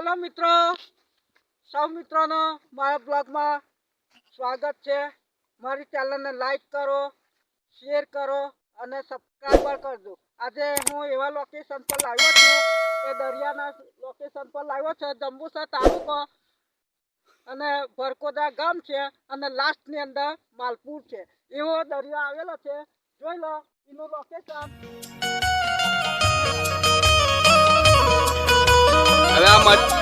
Hello મિત્રો. સૌ મિત્રોનો મારા બ્લોગમાં સ્વાગત છે. મારી ચેનલને લાઈક કરો શેર કરો અને સબસ્ક્રાઈબર કરજો. આજે હું એવા લોકેશન પર લાવ્યો છું એ દરિયાના લોકેશન પર લાવ્યો છે, જંબુસર તાલુકો અને ભરકોદા ગામ છે અને લાસ્ટની અંદર માલપુર છે. એવો દરિયો આવેલો છે. જોઈ લો એનું લોકેશન મચ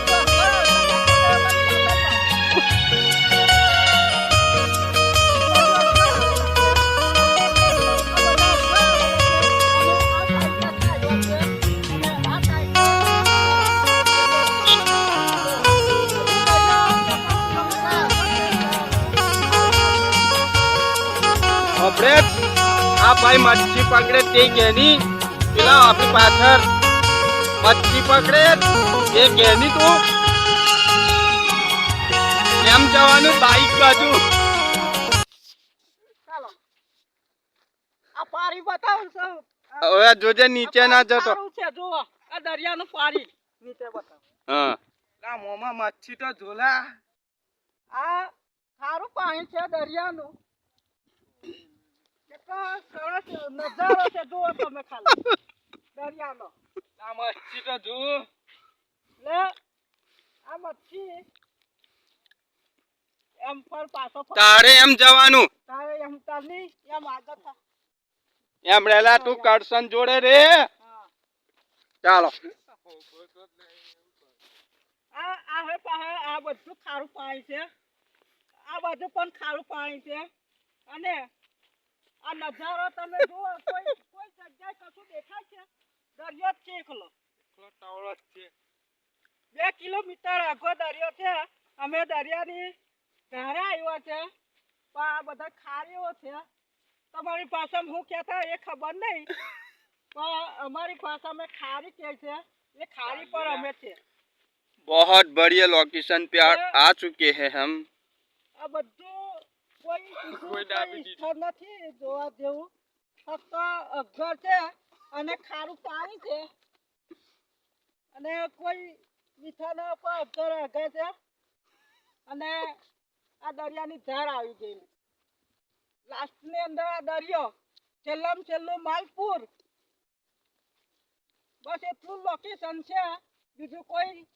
આપણે આ ભાઈ મચ્છી પકડે તે કેની પેલા આપણી પાછળ મચ્છી પકડે. એ કેની તું? એમ જવાનું બાઈક બાજુ. આ પારી બતાવો સૌ હવે જોજે નીચે ના જતો. છે આ દરિયાનું પારી. નીચે બતાવો. હા. મોમાં મચ્છી તો ઝોલા. આ સારું પાણી છે દરિયાનું. કેટલો સરસ નજારો છે જુઓ તમે ખાલી. દરિયાનો. આ મચ્છી તો જો લે આ મચ્છી એમ ફર પાછો તારે એમ જવાનું. તારે એમ તારની એમ આગળ થા. એમ રેલા તું કરશન જોડે રે. ચાલો. આ આ હે પાહે આ બધું ખારું પાણી છે. આ બધું પણ ખારું પાણી છે. અને આ નજારો તમે જુઓ કોઈ કોઈ જગ્યાએ કશું દેખાય છે? દરિયો જ છે એકલો બે કિલોમીટર આગો દરિયો છે અમે દરિયાની ઘરે આવ્યા છે પણ આ બધા ખારીઓ છે તમારી ભાષામાં હું કહેતા એ ખબર નહીં પણ અમારી ભાષામાં ખારી કહે છે એ ખારી પર અમે છે बहुत बढ़िया लोकेशन पे आ, आ चुके हैं हम આ બધું કોઈ બીજું કોઈ કોઈ ડાબી સ્થળ નથી જોવા જેવું ફક્ત અઘર છે અને ખારું પાણી છે. અને કોઈ મીઠાના અઘર અઘર છે. અને આ દરિયાની ધાર આવી ગયેલી લાસ્ટની અંદર આ દરિયો, છેલ્લામાં છેલ્લું માલપુર. બસ એટલું લોકેશન છે. બીજું કોઈ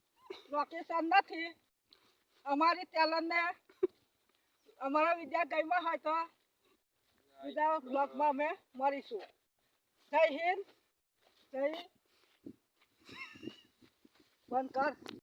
લોકેશન નથી. અમારી ચેનલને અમારા વિદ્યા ગઈમાં હોય તો બીજા બ્લોગમાં અમે મળીશું. જય હિન્દ. જય બંધ કર.